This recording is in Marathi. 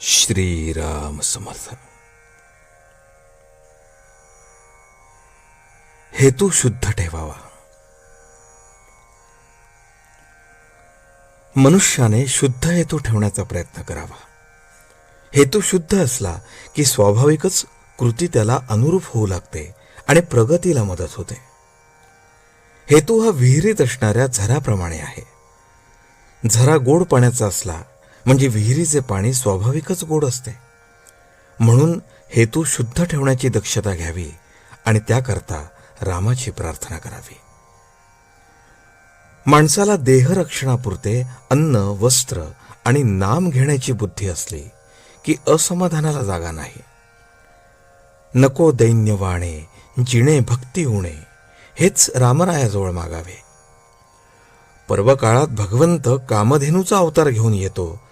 श्रीराम समर्थ. हेतू शुद्ध ठेवावा. मनुष्याने शुद्ध हेतू ठेवण्याचा प्रयत्न करावा. हेतू शुद्ध असला की स्वाभाविकच कृती त्याला अनुरूप होऊ लागते आणि प्रगतीला मदत होते. हेतू हा विहिरीत असणाऱ्या झराप्रमाणे आहे. झरा गोड पाण्याचा असला म्हणजे विहिरीचे पाणी स्वाभाविकच गोड असते. म्हणून हेतू शुद्ध ठेवण्याची दक्षता घ्यावी आणि त्याकरता रामाची प्रार्थना करावी. माणसाला देहरक्षणापुरते अन्न वस्त्र आणि नाम घेण्याची बुद्धी असली की असमाधानाला जागा नाही. नको दैन्य वाणे जिणे भक्ती होणे हेच रामरायाजवळ मागावे. पर्वकाळात भगवंत कामधेनूचा अवतार घेऊन येतो